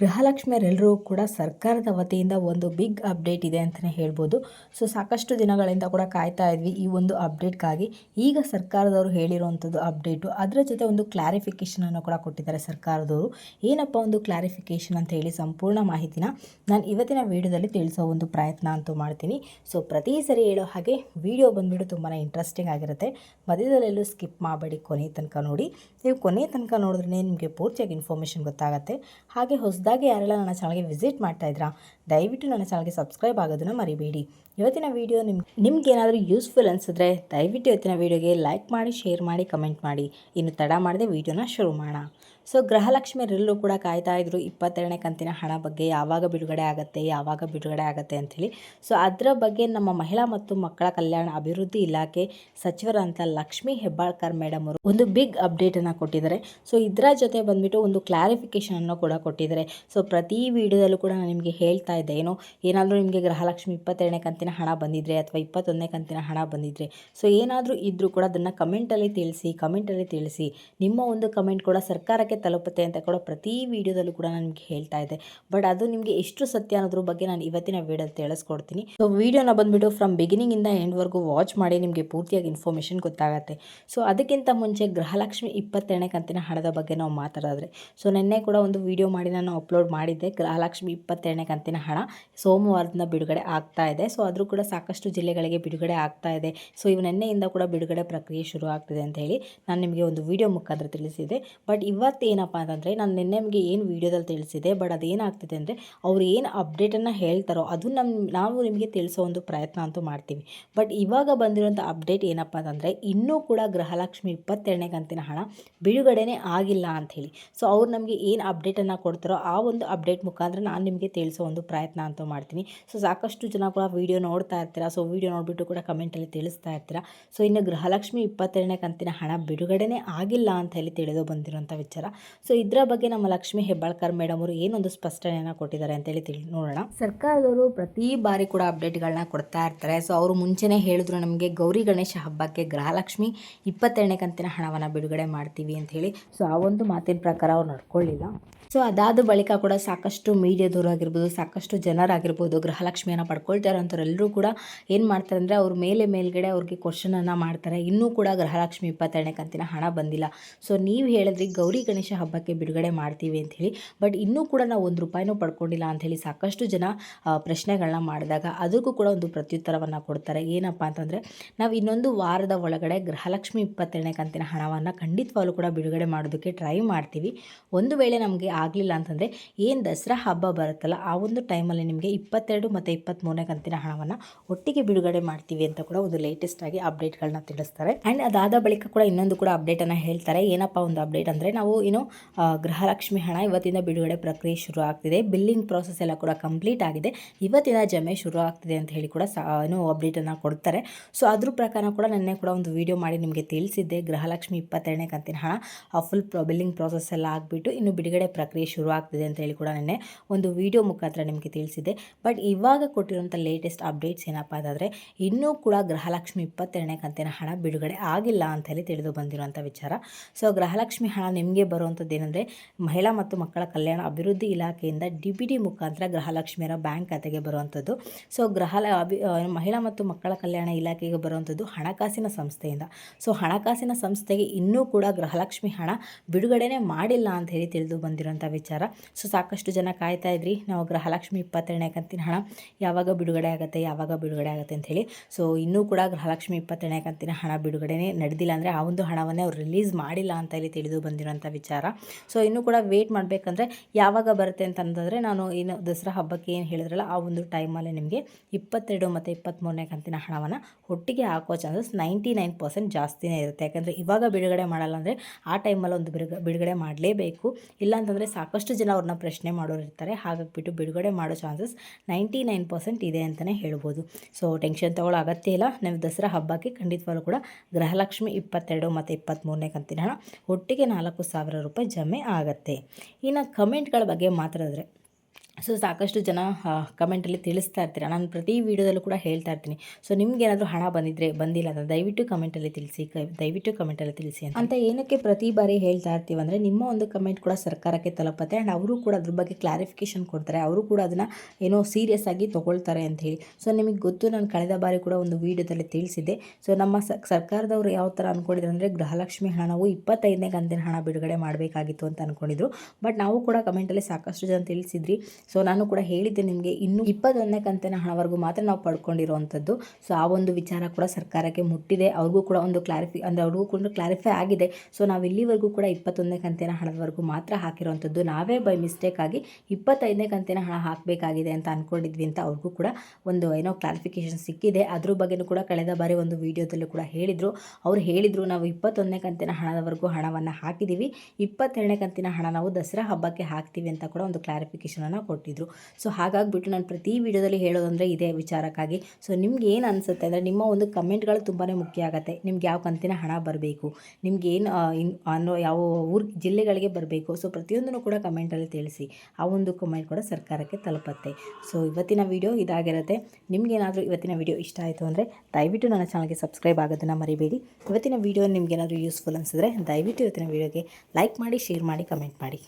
ಗೃಹಲಕ್ಷ್ಮಿಯರೆಲ್ಲರೂ ಕೂಡ ಸರ್ಕಾರದ ವತಿಯಿಂದ ಒಂದು ಬಿಗ್ ಅಪ್ಡೇಟ್ ಇದೆ ಅಂತಲೇ ಹೇಳ್ಬೋದು. ಸೊ ಸಾಕಷ್ಟು ದಿನಗಳಿಂದ ಕೂಡ ಕಾಯ್ತಾ ಇದ್ವಿ ಈ ಒಂದು ಅಪ್ಡೇಟ್ಗಾಗಿ ಈಗ ಸರ್ಕಾರದವರು ಹೇಳಿರುವಂಥದ್ದು ಅಪ್ಡೇಟು ಅದರ ಜೊತೆ ಒಂದು ಕ್ಲಾರಿಫಿಕೇಷನನ್ನು ಕೂಡ ಕೊಟ್ಟಿದ್ದಾರೆ ಸರ್ಕಾರದವರು. ಏನಪ್ಪ ಒಂದು ಕ್ಲಾರಿಫಿಕೇಷನ್ ಅಂತ ಹೇಳಿ ಸಂಪೂರ್ಣ ಮಾಹಿತಿನ ನಾನು ಇವತ್ತಿನ ವಿಡಿಯೋದಲ್ಲಿ ತಿಳಿಸೋ ಒಂದು ಪ್ರಯತ್ನ ಅಂತೂ ಮಾಡ್ತೀನಿ. ಸೊ ಪ್ರತಿ ಸರಿ ಹೇಳೋ ಹಾಗೆ ವಿಡಿಯೋ ಬಂದುಬಿಟ್ಟು ತುಂಬಾ ಇಂಟ್ರೆಸ್ಟಿಂಗ್ ಆಗಿರುತ್ತೆ. ಮಧ್ಯದಲ್ಲೆಲ್ಲೂ ಸ್ಕಿಪ್ ಮಾಡಬೇಡಿ ಕೊನೆ ತನಕ ನೋಡಿ. ನೀವು ಕೊನೆ ತನಕ ನೋಡಿದ್ರೆ ನಿಮಗೆ ಪೂರ್ತಿಯಾಗಿ ಇನ್ಫಾರ್ಮೇಷನ್ ಗೊತ್ತಾಗುತ್ತೆ. ಹಾಗೆ ಹೊಸದಾಗಿ ಯಾರೆಲ್ಲ ನನ್ನ ಚಾನಲ್ಗೆ ವಿಸಿಟ್ ಮಾಡ್ತಾ ಇದ್ದೀರಾ, ದಯವಿಟ್ಟು ನನ್ನ ಚಾನಲ್ಗೆ ಸಬ್ಸ್ಕ್ರೈಬ್ ಆಗೋದನ್ನು ಮರಿಬೇಡಿ. ಇವತ್ತಿನ ವೀಡಿಯೋ ನಿಮ್, ನಿಮ್ಗೆ ಏನಾದರೂ ಯೂಸ್ಫುಲ್ ಅನಿಸಿದ್ರೆ ದಯವಿಟ್ಟು ಇವತ್ತಿನ ವೀಡಿಯೋಗೆ ಲೈಕ್ ಮಾಡಿ ಶೇರ್ ಮಾಡಿ ಕಮೆಂಟ್ ಮಾಡಿ. ಇನ್ನು ತಡ ಮಾಡದೆ ವೀಡಿಯೋನ ಶುರು ಮಾಡೋಣ. ಸೊ ಗೃಹಲಕ್ಷ್ಮಿಯರೆಲ್ಲರೂ ಕೂಡ ಕಾಯ್ತಾ ಇದ್ರು ಇಪ್ಪತ್ತೆರಡನೇ ಕಂತಿನ ಹಣ ಬಗ್ಗೆ, ಯಾವಾಗ ಬಿಡುಗಡೆ ಆಗುತ್ತೆ, ಯಾವಾಗ ಬಿಡುಗಡೆ ಆಗುತ್ತೆ ಅಂಥೇಳಿ ಸೊ ಅದರ ಬಗ್ಗೆ ನಮ್ಮ ಮಹಿಳಾ ಮತ್ತು ಮಕ್ಕಳ ಕಲ್ಯಾಣ ಅಭಿವೃದ್ಧಿ ಇಲಾಖೆ ಸಚಿವರಂತ ಲಕ್ಷ್ಮೀ ಹೆಬ್ಬಾಳ್ಕರ್ ಮೇಡಮ್ ಅವರು ಒಂದು ಬಿಗ್ ಅಪ್ಡೇಟನ್ನು ಕೊಟ್ಟಿದ್ದಾರೆ. ಸೊ ಇದರ ಜೊತೆ ಬಂದ್ಬಿಟ್ಟು ಒಂದು ಕ್ಲಾರಿಫಿಕೇಷನನ್ನು ಕೂಡ ಕೊಟ್ಟಿದ್ದಾರೆ. ಸೊ ಪ್ರತಿ ವಿಡಿಯೋದಲ್ಲೂ ಕೂಡ ನಾನು ನಿಮಗೆ ಹೇಳ್ತಾ ಇದ್ದೆ, ಏನೋ ಏನಾದರೂ ನಿಮಗೆ ಗೃಹಲಕ್ಷ್ಮಿ ಇಪ್ಪತ್ತೆರಡನೇ ಕಂತಿನ ಹಣ ಬಂದಿದ್ರೆ ಅಥವಾ ಇಪ್ಪತ್ತೊಂದನೇ ಕಂತಿನ ಹಣ ಬಂದಿದ್ರೆ ಸೊ ಏನಾದರೂ ಇದ್ದರೂ ಕೂಡ ಅದನ್ನು ಕಮೆಂಟಲ್ಲಿ ತಿಳಿಸಿ ಕಮೆಂಟಲ್ಲಿ ತಿಳಿಸಿ. ನಿಮ್ಮ ಒಂದು ಕಮೆಂಟ್ ಕೂಡ ಸರ್ಕಾರಕ್ಕೆ ತಲುಪುತ್ತೆ ಅಂತ ಕೂಡ ಪ್ರತಿ ವಿಡಿಯೋದಲ್ಲೂ ಕೂಡ ನಾನು ನಿಮಗೆ ಹೇಳ್ತಾ ಇದ್ದೆ. ಬಟ್ ಅದು ನಿಮಗೆ ಎಷ್ಟು ಸತ್ಯ ಅನ್ನೋದ್ರ ಬಗ್ಗೆ ನಾನು ಇವತ್ತಿನ ವಿಡಿಯೋ ತಿಳಿಸ್ಕೊಡ್ತೀನಿ. ಸೊ ವಿಡಿಯೋನ ಬಂದುಬಿಟ್ಟು ಫ್ರಮ್ ಬಿಗಿನಿಂಗಿಂದ ಎಂಡ್ವರೆಗೂ ವಾಚ್ ಮಾಡಿ ನಿಮಗೆ ಪೂರ್ತಿಯಾಗಿ ಇನ್ಫಾರ್ಮೇಷನ್ ಗೊತ್ತಾಗುತ್ತೆ. ಸೊ ಅದಕ್ಕಿಂತ ಮುಂಚೆ ಗೃಹಲಕ್ಷ್ಮಿ ಇಪ್ಪತ್ತೆರಡನೇ ಕಂತಿನ ಹಣದ ಬಗ್ಗೆ ನಾವು ಮಾತಾಡಿದ್ರೆ ಸೊ ನಿನ್ನೆ ಕೂಡ ಒಂದು ವಿಡಿಯೋ ಮಾಡಿ ನಾನು ಅಪ್ಲೋಡ್ ಮಾಡಿದ್ದೆ. ಗೃಹಲಕ್ಷ್ಮಿ ಇಪ್ಪತ್ತೆರಡನೇ ಕಂತಿನ ಹಣ ಸೋಮವಾರದಿಂದ ಬಿಡುಗಡೆ ಆಗ್ತಾ ಇದೆ. ಸೊ ಆದರೂ ಕೂಡ ಸಾಕಷ್ಟು ಜಿಲ್ಲೆಗಳಿಗೆ ಬಿಡುಗಡೆ ಆಗ್ತಾ ಇದೆ. ಸೊ ಇವು ನಿನ್ನೆಯಿಂದ ಕೂಡ ಬಿಡುಗಡೆ ಪ್ರಕ್ರಿಯೆ ಶುರು ಆಗ್ತಿದೆ ಅಂತ ಹೇಳಿ ನಾನು ನಿಮಗೆ ಒಂದು ವಿಡಿಯೋ ಮುಖಾಂತರ ತಿಳಿಸಿದೆ ಬಟ್ ಇವತ್ತು ಏನಪ್ಪ ಅಂತಂದರೆ ನಾನು ನಿನ್ನೆ ನಿಮಗೆ ಏನು ವೀಡಿಯೋದಲ್ಲಿ ತಿಳಿಸಿದೆ, ಬಟ್ ಅದೇನಾಗ್ತಿದೆ ಅಂದರೆ ಅವ್ರು ಏನು ಅಪ್ಡೇಟನ್ನು ಹೇಳ್ತಾರೋ ಅದು ನಮ್ಮ ನಾವು ನಿಮಗೆ ತಿಳಿಸೋ ಒಂದು ಪ್ರಯತ್ನ ಅಂತೂ ಮಾಡ್ತೀವಿ. ಬಟ್ ಇವಾಗ ಬಂದಿರುವಂಥ ಅಪ್ಡೇಟ್ ಏನಪ್ಪ ಅಂತಂದರೆ ಇನ್ನೂ ಕೂಡ ಗೃಹಲಕ್ಷ್ಮಿ ಇಪ್ಪತ್ತೆರಡನೇ ಕಂತಿನ ಹಣ ಬಿಡುಗಡೆನೇ ಆಗಿಲ್ಲ ಅಂಥೇಳಿ ಸೊ ಅವ್ರು ನಮಗೆ ಏನು ಅಪ್ಡೇಟನ್ನು ಕೊಡ್ತಾರೋ ಆ ಒಂದು ಅಪ್ಡೇಟ್ ಮುಖಾಂತರ ನಾನು ನಿಮಗೆ ತಿಳಿಸೋ ಒಂದು ಪ್ರಯತ್ನ ಅಂತೂ ಮಾಡ್ತೀನಿ. ಸೊ ಸಾಕಷ್ಟು ಜನ ಕೂಡ ವೀಡಿಯೋ ನೋಡ್ತಾ ಇರ್ತೀರಾ ಸೊ ವೀಡಿಯೋ ನೋಡಿಬಿಟ್ಟು ಕೂಡ ಕಮೆಂಟಲ್ಲಿ ತಿಳಿಸ್ತಾ ಇರ್ತೀರಾ. ಸೊ ಇನ್ನು ಗೃಹಲಕ್ಷ್ಮಿ ಇಪ್ಪತ್ತೆರಡನೇ ಕಂತಿನ ಹಣ ಬಿಡುಗಡೆನೇ ಆಗಿಲ್ಲ ಅಂತ ಹೇಳಿ ತಿಳಿದು ಬಂದಿರುವಂಥ ವಿಚಾರ. ಸೊ ಇದರ ಬಗ್ಗೆ ನಮ್ಮ ಲಕ್ಷ್ಮಿ ಹೆಬ್ಬಾಳ್ಕರ್ ಮೇಡಮ್ ಅವರು ಏನೊಂದು ಸ್ಪಷ್ಟನೆಯನ್ನು ಕೊಟ್ಟಿದ್ದಾರೆ ಅಂತೇಳಿ ತಿಳಿ, ನೋಡೋಣ. ಸರ್ಕಾರದವರು ಪ್ರತಿ ಬಾರಿ ಕೂಡ ಅಪ್ಡೇಟ್ಗಳನ್ನ ಕೊಡ್ತಾ ಇರ್ತಾರೆ. ಸೊ ಅವರು ಮುಂಚೆನೇ ಹೇಳಿದ್ರು ನಮಗೆ ಗೌರಿ ಗಣೇಶ ಹಬ್ಬಕ್ಕೆ ಗೃಹಲಕ್ಷ್ಮಿ ಇಪ್ಪತ್ತೆರಡನೇ ಕಂತಿನ ಹಣವನ್ನು ಬಿಡುಗಡೆ ಮಾಡ್ತೀವಿ ಅಂತ ಹೇಳಿ. ಸೊ ಆ ಒಂದು ಮಾತಿನ ಪ್ರಕಾರ ಅವ್ರು ನಡ್ಕೊಳ್ಳಿಲ್ಲ. ಸೊ ಅದಾದ ಬಳಿಕ ಕೂಡ ಸಾಕಷ್ಟು ಮೀಡಿಯಾದವರು ಆಗಿರ್ಬೋದು, ಸಾಕಷ್ಟು ಜನರಾಗಿರ್ಬೋದು ಗೃಹಲಕ್ಷ್ಮಿಯನ್ನು ಪಡ್ಕೊಳ್ತಾ ಇರೋಂಥವ್ರೆಲ್ಲರೂ ಕೂಡ ಏನು ಮಾಡ್ತಾರೆ ಅಂದರೆ ಅವ್ರ ಮೇಲೆ ಮೇಲ್ಗಡೆ ಅವ್ರಿಗೆ ಕ್ವಶನನ್ನು ಮಾಡ್ತಾರೆ. ಇನ್ನೂ ಕೂಡ ಗೃಹಲಕ್ಷ್ಮಿ ಇಪ್ಪತ್ತೆರಡನೇ ಕಂತಿನ ಹಣ ಬಂದಿಲ್ಲ. ಸೊ ನೀವು ಹೇಳಿದ್ರಿ ಗೌರಿ ಗಣೇಶ ಹಬ್ಬಕ್ಕೆ ಬಿಡುಗಡೆ ಮಾಡ್ತೀವಿ ಅಂತ ಹೇಳಿ. ಬಟ್ ಇನ್ನೂ ಕೂಡ ನಾವು ಒಂದು ರೂಪಾಯಿನೂ ಪಡ್ಕೊಂಡಿಲ್ಲ ಅಂಥೇಳಿ ಸಾಕಷ್ಟು ಜನ ಪ್ರಶ್ನೆಗಳನ್ನ ಮಾಡಿದಾಗ ಅದಕ್ಕೂ ಕೂಡ ಒಂದು ಪ್ರತ್ಯುತ್ತರವನ್ನು ಕೊಡ್ತಾರೆ. ಏನಪ್ಪ ಅಂತಂದರೆ, ನಾವು ಇನ್ನೊಂದು ವಾರದ ಒಳಗಡೆ ಗೃಹಲಕ್ಷ್ಮಿ ಇಪ್ಪತ್ತೆರಡನೇ ಕಂತಿನ ಹಣವನ್ನು ಖಂಡಿತವಾಗ್ಲೂ ಕೂಡ ಬಿಡುಗಡೆ ಮಾಡೋದಕ್ಕೆ ಟ್ರೈ ಮಾಡ್ತೀವಿ. ಒಂದು ವೇಳೆ ನಮಗೆ ಆಗಲಿಲ್ಲ ಅಂತಂದರೆ ಏನು ದಸರಾ ಹಬ್ಬ ಬರುತ್ತಲ್ಲ, ಆ ಒಂದು ಟೈಮಲ್ಲಿ ನಿಮಗೆ ಇಪ್ಪತ್ತೆರಡು ಮತ್ತು ಇಪ್ಪತ್ತ್ಮೂರನೇ ಕಂತಿನ ಹಣವನ್ನು ಒಟ್ಟಿಗೆ ಬಿಡುಗಡೆ ಮಾಡ್ತೀವಿ ಅಂತ ಕೂಡ ಒಂದು ಲೇಟೆಸ್ಟ್ ಆಗಿ ಅಪ್ಡೇಟ್ಗಳನ್ನ ತಿಳಿಸ್ತಾರೆ. ಆ್ಯಂಡ್ ಅದಾದ ಬಳಿಕ ಕೂಡ ಇನ್ನೊಂದು ಕೂಡ ಅಪ್ಡೇಟನ್ನು ಹೇಳ್ತಾರೆ. ಏನಪ್ಪ ಒಂದು ಅಪ್ಡೇಟ್ ಅಂದರೆ ನಾವು ಏನು ಗೃಹಲಕ್ಷ್ಮಿ ಹಣ ಇವತ್ತಿಂದ ಬಿಡುಗಡೆ ಪ್ರಕ್ರಿಯೆ ಶುರು ಆಗ್ತಿದೆ. ಬಿಲ್ಲಿಂಗ್ ಪ್ರೋಸೆಸ್ ಎಲ್ಲ ಕೂಡ ಕಂಪ್ಲೀಟ್ ಆಗಿದೆ. ಇವತ್ತಿನ ಜಮೆ ಶುರು ಆಗ್ತಿದೆ ಅಂತ ಹೇಳಿ ಕೂಡ ಏನು ಅಪ್ಡೇಟನ್ನು ಕೊಡ್ತಾರೆ. ಸೊ ಅದ್ರ ಪ್ರಕಾರ ಕೂಡ ನಿನ್ನೆ ಕೂಡ ಒಂದು ವಿಡಿಯೋ ಮಾಡಿ ನಿಮಗೆ ತಿಳಿಸಿದ್ದೆ. ಗೃಹಲಕ್ಷ್ಮಿ ಇಪ್ಪತ್ತೆರಡನೇ ಕಂತಿನ ಹಣ ಫುಲ್ ಬಿಲ್ಲಿಂಗ್ ಪ್ರೋಸೆಸ್ ಎಲ್ಲ ಆಗಿಬಿಟ್ಟು ಇನ್ನು ಬಿಡುಗಡೆ ಪ್ರಕ್ರಿಯೆ ಶುರು ಆಗ್ತಿದೆ ಅಂತ ಹೇಳಿ ಕೂಡ ನಿನ್ನೆ ಒಂದು ವಿಡಿಯೋ ಮುಖಾಂತರ ನಿಮಗೆ ತಿಳಿಸಿದೆ ಬಟ್ ಇವಾಗ ಕೊಟ್ಟಿರುವಂಥ ಲೇಟೆಸ್ಟ್ ಅಪ್ಡೇಟ್ಸ್ ಏನಪ್ಪ ಅಂತಂದರೆ, ಇನ್ನೂ ಕೂಡ ಗೃಹಲಕ್ಷ್ಮಿ ಇಪ್ಪತ್ತೆರಡನೇ ಕಂತಿನ ಹಣ ಬಿಡುಗಡೆ ಆಗಿಲ್ಲ ಅಂತ ಹೇಳಿ ತಿಳಿದು ಬಂದಿರುವಂಥ ವಿಚಾರ. ಸೊ ಗೃಹಲಕ್ಷ್ಮಿ ಹಣ ನಿಮಗೆ ಬರುವಂಥದ್ದು ಏನಂದರೆ ಮಹಿಳಾ ಮತ್ತು ಮಕ್ಕಳ ಕಲ್ಯಾಣ ಅಭಿವೃದ್ಧಿ ಇಲಾಖೆಯಿಂದ ಡಿ ಬಿ ಡಿ ಮುಖಾಂತರ ಗೃಹಲಕ್ಷ್ಮಿಯರ ಬ್ಯಾಂಕ್ ಖಾತೆಗೆ ಬರುವಂಥದ್ದು. ಸೊ ಗೃಹ ಮಹಿಳಾ ಮತ್ತು ಮಕ್ಕಳ ಕಲ್ಯಾಣ ಇಲಾಖೆಗೆ ಬರುವಂಥದ್ದು ಹಣಕಾಸಿನ ಸಂಸ್ಥೆಯಿಂದ. ಸೊ ಹಣಕಾಸಿನ ಸಂಸ್ಥೆಗೆ ಇನ್ನೂ ಕೂಡ ಗೃಹಲಕ್ಷ್ಮಿ ಹಣ ಬಿಡುಗಡೆನೇ ಮಾಡಿಲ್ಲ ಅಂತ ಹೇಳಿ ತಿಳಿದು ಬಂದಿರೋಂಥ ವಿಚಾರ. ಸೊ ಸಾಕಷ್ಟು ಜನ ಕಾಯ್ತಾ ಇದ್ರಿ, ನಾವು ಗೃಹಲಕ್ಷ್ಮಿ ಇಪ್ಪತ್ತೆರಡನೇ ಕಂತಿನ ಹಣ ಯಾವಾಗ ಬಿಡುಗಡೆ ಆಗುತ್ತೆ, ಯಾವಾಗ ಬಿಡುಗಡೆ ಆಗುತ್ತೆ ಅಂತ ಹೇಳಿ. ಸೊ ಇನ್ನೂ ಕೂಡ ಗೃಹಲಕ್ಷ್ಮಿ ಇಪ್ಪತ್ತೆರಡನೇ ಕಂತಿನ ಹಣ ಬಿಡುಗಡೆನೇ ನಡೆದಿಲ್ಲ ಅಂದರೆ ಆ ಒಂದು ಹಣವನ್ನೇ ಅವ್ರು ರಿಲೀಸ್ ಮಾಡಿಲ್ಲ ಅಂತ ಹೇಳಿ ತಿಳಿದು ಬಂದಿರುವಂಥ ವಿಚಾರ. ಸೊ ಇನ್ನೂ ಕೂಡ ವೇಟ್ ಮಾಡಬೇಕಂದ್ರೆ ಯಾವಾಗ ಬರುತ್ತೆ ಅಂತಂದರೆ ನಾನು ಏನು ದಸರಾ ಹಬ್ಬಕ್ಕೆ ಏನು ಹೇಳಿದ್ರಲ್ಲ, ಆ ಒಂದು ಟೈಮಲ್ಲಿ ನಿಮಗೆ ಇಪ್ಪತ್ತೆರಡು ಮತ್ತು ಇಪ್ಪತ್ತ್ಮೂರನೇ ಕಂತಿನ ಹಣವನ್ನು ಒಟ್ಟಿಗೆ ಹಾಕೋ ಚಾನ್ಸಸ್ ನೈಂಟಿ ನೈನ್ ಪರ್ಸೆಂಟ್ ಜಾಸ್ತಿನೇ ಇರುತ್ತೆ. ಯಾಕಂದರೆ ಇವಾಗ ಬಿಡುಗಡೆ ಮಾಡಲ್ಲ ಅಂದರೆ ಆ ಟೈಮಲ್ಲಿ ಒಂದು ಬಿಡುಗಡೆ ಮಾಡಲೇಬೇಕು. ಇಲ್ಲ ಅಂತಂದರೆ ಸಾಕಷ್ಟು ಜನ ಅವ್ರನ್ನ ಪ್ರಶ್ನೆ ಮಾಡೋರು ಇರ್ತಾರೆ. ಹಾಗಾಗ್ಬಿಟ್ಟು ಬಿಡುಗಡೆ ಮಾಡೋ ಚಾನ್ಸಸ್ ನೈಂಟಿ ನೈನ್ ಪರ್ಸೆಂಟ್ ಇದೆ ಅಂತಲೇ ಹೇಳ್ಬೋದು. ಸೊ ಟೆನ್ಷನ್ ತೊಗೊಳ್ಳೋ ಅಗತ್ಯ ಇಲ್ಲ. ನೀವು ದಸರಾ ಹಬ್ಬಕ್ಕೆ ಖಂಡಿತವಾಗ್ಲೂ ಕೂಡ ಗೃಹಲಕ್ಷ್ಮಿ ಇಪ್ಪತ್ತೆರಡು ಮತ್ತು ಇಪ್ಪತ್ತ್ಮೂರನೇ ಕಂತಿನ ಹಣ ಒಟ್ಟಿಗೆ ನಾಲ್ಕು ಸಾವಿರ ರೂಪಾಯಿ ಜಮೆ ಆಗುತ್ತೆ. ಇನ್ನು ಕಮೆಂಟ್ಗಳ ಬಗ್ಗೆ ಮಾತಾಡಿದ್ರೆ ಸೊ ಸಾಕಷ್ಟು ಜನ ಕಮೆಂಟಲ್ಲಿ ತಿಳಿಸ್ತಾ ಇರ್ತೀರ. ನಾನು ಪ್ರತಿ ವೀಡಿಯೋದಲ್ಲೂ ಕೂಡ ಹೇಳ್ತಾ ಇರ್ತೀನಿ. ಸೊ ನಿಮ್ಗೆ ಏನಾದರೂ ಹಣ ಬಂದಿದ್ರೆ, ಬಂದಿಲ್ಲ ಅಂತ ದಯವಿಟ್ಟು ಕಮೆಂಟಲ್ಲಿ ತಿಳಿಸಿ ದಯವಿಟ್ಟು ಕಮೆಂಟಲ್ಲಿ ತಿಳಿಸಿ ಅಂತ. ಏನಕ್ಕೆ ಪ್ರತಿ ಬಾರಿ ಹೇಳ್ತಾ ಇರ್ತೀವಿ ಅಂದರೆ, ನಿಮ್ಮ ಒಂದು ಕಮೆಂಟ್ ಕೂಡ ಸರ್ಕಾರಕ್ಕೆ ತಲುಪತ್ತೆ. ಆ್ಯಂಡ್ ಅವರು ಕೂಡ ಅದ್ರ ಬಗ್ಗೆ ಕ್ಲಾರಿಫಿಕೇಶನ್ ಕೊಡ್ತಾರೆ. ಅವರು ಕೂಡ ಅದನ್ನು ಏನೋ ಸೀರಿಯಸ್ ಆಗಿ ತೊಗೊಳ್ತಾರೆ ಅಂತ ಹೇಳಿ. ಸೊ ನಿಮಗೆ ಗೊತ್ತು, ನಾನು ಕಳೆದ ಬಾರಿ ಕೂಡ ಒಂದು ವೀಡಿಯೋದಲ್ಲಿ ತಿಳಿಸಿದ್ದೆ. ಸೊ ನಮ್ಮ ಸರ್ಕಾರದವರು ಯಾವ ಥರ ಅಂದ್ಕೊಂಡಿದ್ರು ಅಂದರೆ, ಗೃಹಲಕ್ಷ್ಮಿ ಹಣ ನಾವು ಇಪ್ಪತ್ತೈದನೇ ಕಂತಿನ ಹಣ ಬಿಡುಗಡೆ ಮಾಡಬೇಕಾಗಿತ್ತು ಅಂತ ಅಂದ್ಕೊಂಡಿದ್ರು ಬಟ್ ನಾವು ಕೂಡ ಕಮೆಂಟಲ್ಲಿ ಸಾಕಷ್ಟು ಜನ ತಿಳಿಸಿದ್ರಿ. ಸೊ ನಾನು ಕೂಡ ಹೇಳಿದ್ದೆ ನಿಮಗೆ ಇನ್ನೂ ಇಪ್ಪತ್ತೊಂದನೇ ಕಂತಿನ ಹಣವರೆಗೂ ಮಾತ್ರ ನಾವು ಪಡ್ಕೊಂಡಿರುವಂಥದ್ದು ಸೊ ಆ ಒಂದು ವಿಚಾರ ಕೂಡ ಸರ್ಕಾರಕ್ಕೆ ಮುಟ್ಟಿದೆ. ಅವ್ರಿಗೂ ಕೂಡ ಒಂದು ಕ್ಲಾರಿಫಿ ಅಂದರೆ ಅವ್ರಿಗೂ ಕೂಡ ಕ್ಲಾರಿಫೈ ಆಗಿದೆ. ಸೊ ನಾವು ಇಲ್ಲಿವರೆಗೂ ಕೂಡ ಇಪ್ಪತ್ತೊಂದನೇ ಕಂತಿನ ಹಣದವರೆಗೂ ಮಾತ್ರ ಹಾಕಿರುವಂಥದ್ದು ನಾವೇ ಬೈ ಮಿಸ್ಟೇಕ್ ಆಗಿ ಇಪ್ಪತ್ತೈದನೇ ಕಂತಿನ ಹಣ ಹಾಕಬೇಕಾಗಿದೆ ಅಂತ ಅಂದ್ಕೊಂಡಿದ್ವಿ ಅಂತ ಅವ್ರಿಗೂ ಕೂಡ ಒಂದು ಏನೋ ಕ್ಲಾರಿಫಿಕೇಶನ್ ಸಿಕ್ಕಿದೆ. ಅದ್ರ ಬಗ್ಗೆನೂ ಕೂಡ ಕಳೆದ ಬಾರಿ ಒಂದು ವಿಡಿಯೋದಲ್ಲೂ ಕೂಡ ಹೇಳಿದರು. ಅವ್ರು ಹೇಳಿದರು, ನಾವು ಇಪ್ಪತ್ತೊಂದನೇ ಕಂತಿನ ಹಣದವರೆಗೂ ಹಣವನ್ನು ಹಾಕಿದ್ದೀವಿ ಇಪ್ಪತ್ತೆರಡನೇ ಕಂತಿನ ಹಣ ನಾವು ದಸರಾ ಹಬ್ಬಕ್ಕೆ ಹಾಕ್ತೀವಿ ಅಂತ ಕೂಡ ಒಂದು ಕ್ಲಾರಿಫಿಕೇಷನನ್ನು ಕೊಟ್ಟಿದ್ರು. ಸೊ ಹಾಗಾಗಿಬಿಟ್ಟು ನಾನು ಪ್ರತಿ ವಿಡಿಯೋದಲ್ಲಿ ಹೇಳೋದಂದರೆ ಇದೇ ವಿಚಾರಕ್ಕಾಗಿ. ಸೊ ನಿಮ್ಗೆ ಏನು ಅನಿಸುತ್ತೆ ಅಂದರೆ ನಿಮ್ಮ ಒಂದು ಕಮೆಂಟ್ಗಳು ತುಂಬಾ ಮುಖ್ಯ ಆಗುತ್ತೆ. ನಿಮ್ಗೆ ಯಾವ ಕಂತಿನ ಹಣ ಬರಬೇಕು? ನಿಮ್ಗೆ ಏನು ಅನ್ನೋ ಯಾವ ಊರು, ಜಿಲ್ಲೆಗಳಿಗೆ ಬರಬೇಕು? ಸೊ ಪ್ರತಿಯೊಂದನ್ನು ಕೂಡ ಕಮೆಂಟಲ್ಲಿ ತಿಳಿಸಿ. ಆ ಒಂದು ಕಮೆಂಟ್ ಕೂಡ ಸರ್ಕಾರಕ್ಕೆ ತಲುಪತ್ತೆ. ಸೊ ಇವತ್ತಿನ ವಿಡಿಯೋ ಇದಾಗಿರುತ್ತೆ. ನಿಮಗೇನಾದರೂ ಇವತ್ತಿನ ವಿಡಿಯೋ ಇಷ್ಟ ಆಯಿತು ಅಂದರೆ ದಯವಿಟ್ಟು ನನ್ನ ಚಾನಲ್ಗೆ ಸಬ್ಸ್ಕ್ರೈಬ್ ಆಗೋದನ್ನು ಮರಿಬೇಡಿ. ಇವತ್ತಿನ ವಿಡಿಯೋ ನಿಮ್ಗೇನಾದರೂ ಯೂಸ್ಫುಲ್ ಅನಿಸಿದ್ರೆ ದಯವಿಟ್ಟು ಇವತ್ತಿನ ವಿಡಿಯೋಗೆ ಲೈಕ್ ಮಾಡಿ ಶೇರ್ ಮಾಡಿ ಕಮೆಂಟ್ ಮಾಡಿ.